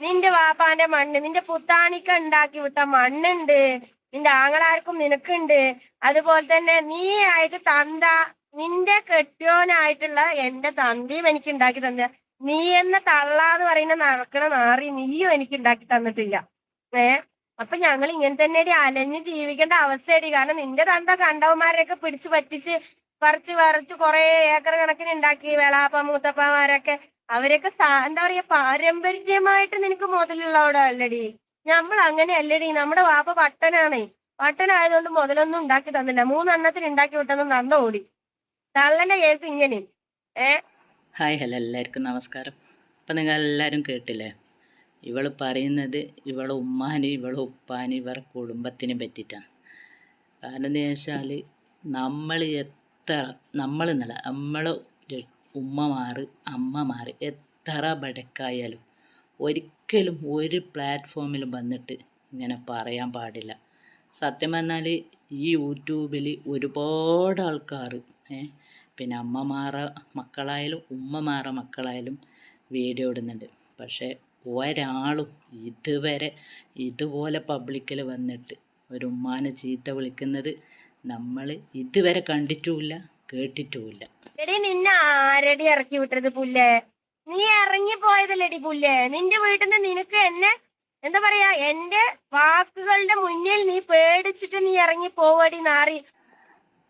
നിന്റെ വാപ്പാന്റെ മണ്ണ് നിന്റെ പുത്താണിക്ക ഉണ്ടാക്കി വിട്ട മണ്ണുണ്ട് നിന്റെ ആങ്ങളാർക്കും നിനക്കുണ്ട്. അതുപോലെ തന്നെ നീ ആയിട്ട് തന്ത നിന്റെ കെട്ടിയോനായിട്ടുള്ള എന്റെ തന്തിയും എനിക്ക് ഉണ്ടാക്കി തന്ന. നീ എന്ന തള്ള എന്ന് പറയുന്ന നടക്കണ നാറി നീയും എനിക്ക് ഉണ്ടാക്കി തന്നിട്ടില്ല. ഏ? അപ്പൊ ഞങ്ങൾ ഇങ്ങനെ തന്നെ അലഞ്ഞ് ജീവിക്കേണ്ട അവസ്ഥയടി. കാരണം നിന്റെ തന്ത കണ്ടവന്മാരെയൊക്കെ പിടിച്ചു പറ്റിച്ച് പറിച്ച് പറിച്ച് കുറെ ഏക്കർ കണക്കിന് ഉണ്ടാക്കി വെളാപ്പ മൂത്തപ്പമാരൊക്കെ അവരൊക്കെ എന്താ പറയാ പാരമ്പര്യമായിട്ട് നിനക്ക് മുതലുള്ളവിടെ അല്ലടി നമ്മൾ അങ്ങനെ അല്ലടി നമ്മുടെ വാപ്പ പട്ടനാണേ. പട്ടനായതുകൊണ്ട് മുതലൊന്നും ഉണ്ടാക്കി തന്നില്ല. മൂന്നെണ്ണത്തിന് ഉണ്ടാക്കി വിട്ടെന്ന് നന്ന ഓടി. തള്ളന്റെ കേസ് ഇങ്ങനെ. ഏ? ഹായ് ഹലോ എല്ലാവർക്കും നമസ്കാരം. അപ്പം നിങ്ങൾ എല്ലാവരും കേട്ടില്ലേ? ഇവൾ പറയുന്നത് ഇവളെ ഉമ്മാന് ഇവളെ ഉപ്പാന് ഇവരുടെ കുടുംബത്തിനെ പറ്റിയിട്ടാണ്. കാരണം എന്താ വെച്ചാൽ നമ്മൾ എത്ര നമ്മൾ എന്നല്ല നമ്മൾ ഉമ്മമാർ അമ്മമാർ എത്ര ബടക്കായാലും ഒരിക്കലും ഒരു പ്ലാറ്റ്ഫോമിലും വന്നിട്ട് ഇങ്ങനെ പറയാൻ പാടില്ല. സത്യം പറഞ്ഞാൽ ഈ യൂട്യൂബിൽ ഒരുപാട് ആൾക്കാർ പിന്നെ അമ്മമാര മക്കളായാലും ഉമ്മമാര മക്കളായാലും വീഡിയോ ഇടുന്നുണ്ട്. പക്ഷേ ഒരാളും ഇതുവരെ ഇതുപോലെ പബ്ലിക്കിൽ വന്നിട്ട് ഒരു ഉമ്മാനെ ചീത്ത വിളിക്കുന്നത് നമ്മൾ ഇതുവരെ കണ്ടിട്ടുമില്ല കേട്ടിട്ടുമില്ല. എടി നിന്നെ ആരടി ഇറക്കി വിട്ടത് പുല്ലേ? നീ ഇറങ്ങി പോയതല്ലേടി പുല്ലേ. നിന്റെ വീട്ടിൽ നിന്ന് നിനക്ക് എന്നെ എന്താ പറയാ എന്റെ വാക്കുകളുടെ മുന്നിൽ നീ പേടിച്ചിട്ട് നീ ഇറങ്ങി പോവടി നാറി.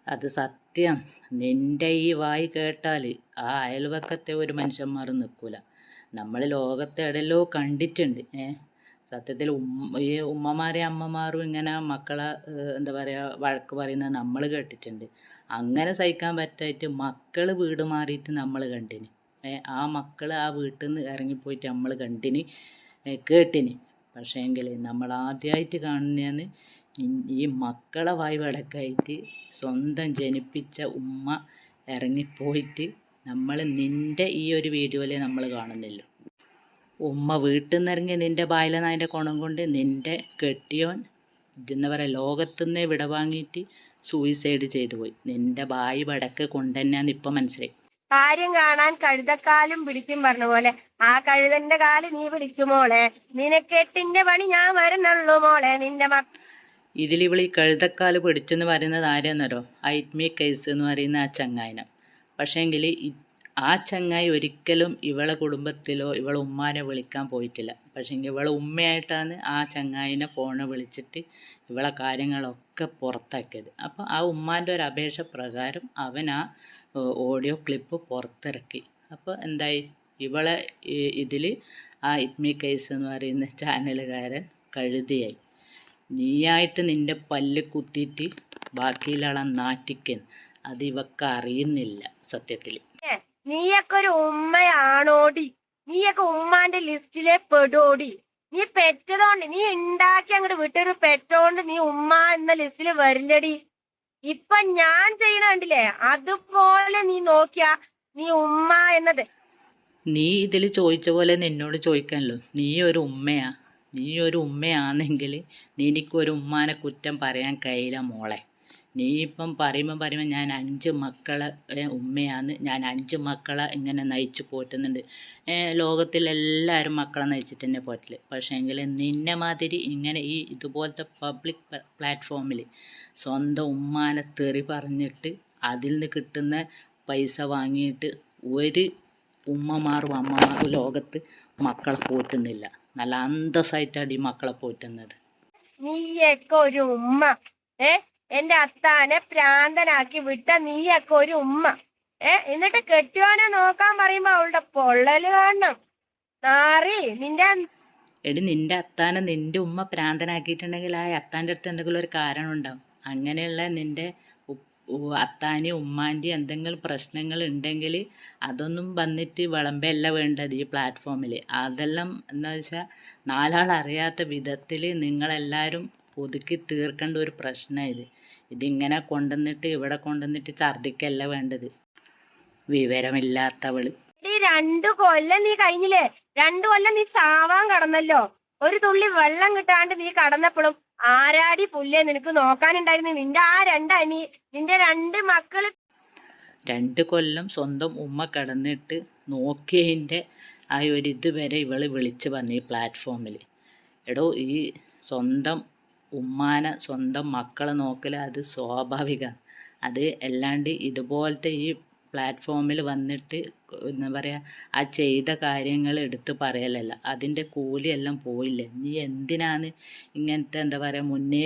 അത് സത്യം. നിന്റെ ഈ വായി കേട്ടാൽ ആ അയൽവക്കത്തെ ഒരു മനുഷ്യന്മാർ നിൽക്കൂല നമ്മൾ ലോകത്തെ എവിടെയല്ലോ കണ്ടിട്ടുണ്ട് ഏ? സത്യത്തിൽ ഉമ്മ ഈ ഉമ്മമാരെ അമ്മമാരും ഇങ്ങനെ മക്കളെ എന്താ പറയുക വഴക്ക് പറയുന്നത് നമ്മൾ കേട്ടിട്ടുണ്ട്. അങ്ങനെ സഹിക്കാൻ പറ്റായിട്ട് മക്കൾ വീട് മാറിയിട്ട് നമ്മൾ കണ്ടിന്. ആ മക്കൾ ആ വീട്ടിൽ നിന്ന് ഇറങ്ങിപ്പോയിട്ട് നമ്മൾ കണ്ടിന് കേട്ടിന്. പക്ഷേങ്കിൽ നമ്മൾ ആദ്യമായിട്ട് കാണുന്നതാണ് ഈ മക്കളെ വായ് വടക്കായിട്ട് സ്വന്തം ജനിപ്പിച്ച ഉമ്മ ഇറങ്ങിപ്പോയിട്ട് നമ്മൾ നിന്റെ ഈ ഒരു വീഡിയോയിൽ നമ്മൾ കാണുന്നില്ല. ഉമ്മ വീട്ടിൽ നിന്ന് ഇറങ്ങി നിന്റെ ബായിലെന്നതിന്റെ കുണം കൊണ്ട് നിന്റെ കെട്ടിയോൻ എന്താ പറയുക ലോകത്തുനിന്നേ വിട വാങ്ങിയിട്ട് സൂയിസൈഡ് ചെയ്തു പോയി. നിന്റെ ബായി വടക്ക് കൊണ്ടുതന്നെയാന്ന് ഇപ്പം മനസ്സിലായി. കാര്യം കാണാൻ കഴുതക്കാലും പിടിക്കും പറഞ്ഞ പോലെ. ആ കഴുതന്റെ കാൽ നീ പിടിച്ചു മോളെ. നിനക്കെട്ടിന്റെ പണി ഞാൻ വരുന്നുള്ളു മോളെ. നിന്റെ മക്ക ഇതിൽ ഇവൾ ഈ കഴുതക്കാൽ പിടിച്ചെന്ന് പറയുന്നത് ആരെന്നറിയോ? ഐറ്റ്മി കേസ് എന്ന് പറയുന്ന ആ ചങ്ങായനം. പക്ഷേങ്കിൽ ആ ചങ്ങായി ഒരിക്കലും ഇവളെ കുടുംബത്തിലോ ഇവളെ ഉമ്മാനെ വിളിക്കാൻ പോയിട്ടില്ല. പക്ഷേ ഇവളെ ഉമ്മയായിട്ടാണ് ആ ചങ്ങായിനെ ഫോണ് വിളിച്ചിട്ട് ഇവളെ കാര്യങ്ങളൊക്കെ പുറത്താക്കിയത്. അപ്പോൾ ആ ഉമ്മാന്റെ ഒരു അപേക്ഷ പ്രകാരം അവൻ ആ ഓഡിയോ ക്ലിപ്പ് പുറത്തിറക്കി. അപ്പോൾ എന്തായി? ഇവളെ ഇതിൽ ആ ഇത്മി കേസ് എന്ന് പറയുന്ന ചാനലുകാരൻ കഴുതിയായി. നീയായിട്ട് നിന്റെ പല്ല് കുത്തിയിട്ട് ബാക്കിയിലുള്ള നാട്ടിക്കൻ അത് ഇവക്ക് അറിയുന്നില്ല സത്യത്തിൽ നീയൊക്കെ ഒരു ഉമ്മയാണോടി? നീയൊക്കെ ഉമ്മാന്റെ ലിസ്റ്റിലെ പെടോടി. നീ പെറ്റതോണ്ട് നീ ഉണ്ടാക്കി അങ്ങോട്ട് വിട്ടൊരു പെറ്റോണ്ട് നീ ഉമ്മ എന്ന ലിസ്റ്റിൽ വരില്ലടി. ഇപ്പൊ ഞാൻ ചെയ്യണ കണ്ടില്ലേ അതുപോലെ നീ നോക്കിയാ നീ ഉമ്മ എന്നത്. നീ ഇതിൽ ചോദിച്ച പോലെ നിന്നോട് ചോദിക്കാനല്ലോ നീ ഒരു ഉമ്മയാ. നീ ഒരു ഉമ്മയാണെങ്കിൽ എനിക്കൊരു ഉമ്മാനെ കുറ്റം പറയാൻ കഴിയില്ല മോളെ. നീ ഇപ്പം പറയുമ്പോൾ പറയുമ്പോൾ ഞാൻ അഞ്ച് മക്കളെ ഉമ്മയാന്ന് ഞാൻ അഞ്ച് മക്കളെ ഇങ്ങനെ നയിച്ച് പോറ്റുന്നുണ്ട്. ലോകത്തിലെല്ലാവരും മക്കളെ നയിച്ചിട്ട് തന്നെ പോറ്റില്ല പക്ഷേ എങ്കിൽ നിന്നെ മാതിരി ഇങ്ങനെ ഈ ഇതുപോലത്തെ പബ്ലിക് പ്ലാറ്റ്ഫോമിൽ സ്വന്തം ഉമ്മാനെ തെറി പറഞ്ഞിട്ട് അതിൽ നിന്ന് കിട്ടുന്ന പൈസ വാങ്ങിയിട്ട് ഒരു ഉമ്മമാരും അമ്മമാരും ലോകത്ത് മക്കളെ പോറ്റുന്നില്ല. നല്ല അന്തസ്സായിട്ടാണ് ഈ മക്കളെ പോറ്റുന്നത്. നീയൊക്കെ ഒരു ഉമ്മ. ഏ? എന്റെ അത്താനെ പ്രാന്തനാക്കി വിട്ട നീയൊക്കെ ഒരു ഉമ്മ. ഏ എന്നിട്ട് കെട്ടിയോനെ നോക്കാൻ പറയുമ്പോ അവളുടെ പൊള്ളൽ കാണണം. നാറി നിന്റെ എടി നിന്റെ അത്താനെ നിന്റെ ഉമ്മ പ്രാന്തനാക്കിയിട്ടുണ്ടെങ്കിൽ ആ അത്താന്റെ അടുത്ത് എന്തെങ്കിലും ഒരു കാരണം ഉണ്ടാവും. അങ്ങനെയുള്ള നിന്റെ അത്താനി ഉമ്മാന്റെ എന്തെങ്കിലും പ്രശ്നങ്ങൾ ഉണ്ടെങ്കിൽ അതൊന്നും വന്നിട്ട് വിളമ്പല്ല വേണ്ടത് ഈ പ്ലാറ്റ്ഫോമിൽ അതെല്ലാം എന്താ വെച്ചാൽ നാലാൾ അറിയാത്ത വിധത്തിൽ നിങ്ങളെല്ലാവരും ഒതുക്കി തീർക്കേണ്ട ഒരു പ്രശ്നം ഇത്. ഇതിങ്ങനെ കൊണ്ടുവന്നിട്ട് ഇവിടെ കൊണ്ടുവന്നിട്ട് ഛർദിക്കല്ല വേണ്ടത്. വിവരമില്ലാത്തവൾ. രണ്ടു കൊല്ലം നീ കഴിഞ്ഞില്ലേ? രണ്ടു കൊല്ലം നീ ചാവാൻ കടന്നല്ലോ. ഒരു തുള്ളി വെള്ളം കിട്ടാണ്ട് നീ കടന്നപ്പോഴും ആരാടി പുല്ലേ നിനക്ക് നോക്കാനുണ്ടായിരുന്നു? നിന്റെ ആ രണ്ടനി നിന്റെ രണ്ട് മക്കൾ. രണ്ട് കൊല്ലം സ്വന്തം ഉമ്മ കടന്നിട്ട് നോക്കിയതിന്റെ ആ ഒരു ഇതുവരെ ഇവൾ വിളിച്ച് വന്നു ഈ പ്ലാറ്റ്ഫോമിൽ എടോ ഈ സ്വന്തം ഉമ്മാനെ സ്വന്തം മക്കളെ നോക്കൽ അത് സ്വാഭാവികമാണ് അത് അല്ലാണ്ട് ഇതുപോലത്തെ ഈ പ്ലാറ്റ്ഫോമിൽ വന്നിട്ട് എന്താ പറയുക ആ ചെയ്ത കാര്യങ്ങൾ എടുത്ത് പറയലല്ല. അതിന്റെ കൂലിയെല്ലാം പോയില്ല? നീ എന്തിനാണ് ഇങ്ങനത്തെ എന്താ പറയുക മുന്നേ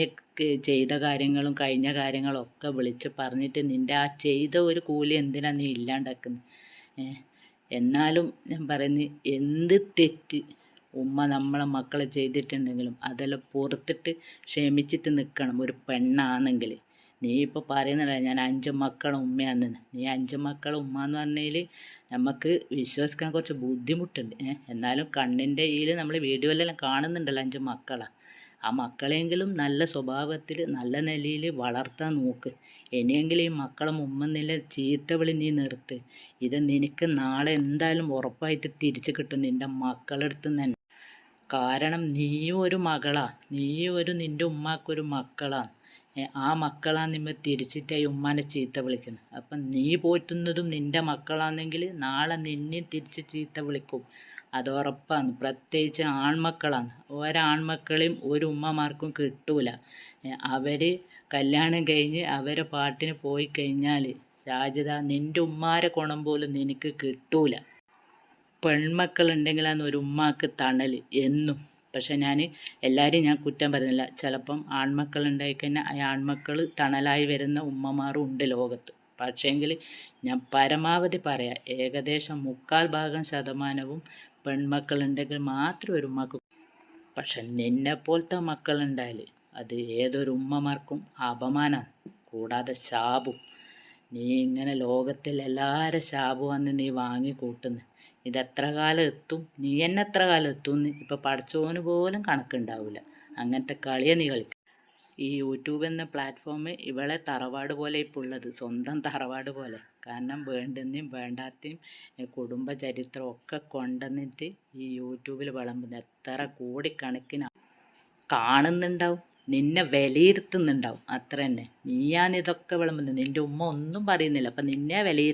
ചെയ്ത കാര്യങ്ങളും കഴിഞ്ഞ കാര്യങ്ങളും ഒക്കെ വിളിച്ച് പറഞ്ഞിട്ട് നിന്റെ ആ ചെയ്ത ഒരു കൂലി എന്തിനാണ് നീ ഇല്ലാണ്ടാക്കുന്നത് എന്നാലും ഞാൻ പറയുന്നത് എന്ത് തെറ്റ് ഉമ്മ നമ്മളെ മക്കളെ ചെയ്തിട്ടുണ്ടെങ്കിലും അതെല്ലാം പുറത്തിട്ട് ക്ഷമിച്ചിട്ട് നിൽക്കണം ഒരു പെണ്ണാണെങ്കിൽ നീ ഇപ്പോൾ പറയുന്നില്ല ഞാൻ അഞ്ച് മക്കളെ ഉമ്മയാണെന്ന്. നീ അഞ്ച് മക്കളെ ഉമ്മ എന്ന് പറഞ്ഞതിൽ നമുക്ക് വിശ്വസിക്കാൻ കുറച്ച് ബുദ്ധിമുട്ടുണ്ട്. എന്നാലും കണ്ണിന്റെ ഇതിൽ നമ്മൾ വീഡിയോയിലെല്ലാം കാണുന്നുണ്ടല്ലോ അഞ്ച് മക്കളെ. ആ മക്കളെങ്കിലും നല്ല സ്വഭാവത്തിൽ നല്ല നിലയിൽ വളർത്താൻ നോക്ക്. ഇനിയെങ്കിലും ഈ മക്കളെ മുമ്പെന്നില്ല ചീത്ത വിളി നീ നിർത്ത്. ഇത് നിനക്ക് നാളെ എന്തായാലും ഉറപ്പായിട്ട് തിരിച്ചു കിട്ടും നിന്റെ മക്കളെടുത്ത് തന്നെ. കാരണം നീയും ഒരു മകളാ. നീയും ഒരു നിന്റെ ഉമ്മാക്കൊരു മക്കളാ. ആ മക്കളാ നിമ്മ തിരിച്ചിട്ട് ഈ ഉമ്മാനെ ചീത്ത വിളിക്കുന്നത് അപ്പം നീ പോറ്റുന്നതും നിന്റെ മക്കളാണെങ്കിൽ നാളെ നിന്നെ തിരിച്ച് ചീത്ത വിളിക്കും. അത് പ്രത്യേകിച്ച് ആൺമക്കളാണ്. ഒരാൺമക്കളെയും ഒരു ഉമ്മമാർക്കും കിട്ടൂല. അവർ കല്യാണം കഴിഞ്ഞ് അവരെ പാട്ടിന് പോയി കഴിഞ്ഞാൽ രാജിത നിന്റെ ഉമ്മാരെ കൊണം പോലും നിനക്ക് കിട്ടൂല. പെൺമക്കളുണ്ടെങ്കിലാണ് ഒരു ഉമ്മാക്ക് തണൽ എന്നും. പക്ഷെ ഞാൻ എല്ലാവരെയും ഞാൻ കുറ്റം പറയുന്നില്ല. ചിലപ്പം ആൺമക്കൾ ഉണ്ടായിക്കഴിഞ്ഞാൽ ആ ആൺമക്കൾ തണലായി വരുന്ന ഉമ്മമാരും ഉണ്ട് ലോകത്ത്. പക്ഷേങ്കിൽ ഞാൻ പരമാവധി പറയാം ഏകദേശം മുക്കാൽ ഭാഗം ശതമാനവും പെൺമക്കൾ ഉണ്ടെങ്കിൽ മാത്രം ഒരു ഉമ്മക്ക് പക്ഷെ നിന്നെപ്പോലത്തെ മക്കളുണ്ടായാൽ അത് ഏതൊരു ഉമ്മമാർക്കും അപമാനമാണ് കൂടാതെ ശാപും. നീ ഇങ്ങനെ ലോകത്തിൽ എല്ലാവരും ശാപം വന്ന് നീ വാങ്ങി കൂട്ടുന്നു ഇത് എത്ര കാലം എത്തും? നീ എന്നെ എത്ര കാലം എത്തും എന്ന് ഇപ്പം പഠിച്ചോന് പോലും കണക്കുണ്ടാവില്ല അങ്ങനത്തെ കളിയെ നീ കളിക്കും. ഈ യൂട്യൂബ് എന്ന പ്ലാറ്റ്ഫോം ഇവളെ തറവാട് പോലെ ഇപ്പോൾ ഉള്ളത്. സ്വന്തം തറവാട് പോലെ. കാരണം വേണ്ടുന്നതും വേണ്ടാത്തയും കുടുംബ ചരിത്രം ഒക്കെ കൊണ്ടുവന്നിട്ട് ഈ യൂട്യൂബിൽ വിളമ്പുന്ന എത്ര കോടിക്കണക്കിന് കാണുന്നുണ്ടാവും. നിന്നെ വിലയിരുത്തുന്നുണ്ടാവും. അത്ര തന്നെ നീയാണ് ഇതൊക്കെ വിളമ്പുന്നത്. നിന്റെ ഉമ്മ ഒന്നും പറയുന്നില്ല. അപ്പം നിന്നെ വിലയിരുത്തും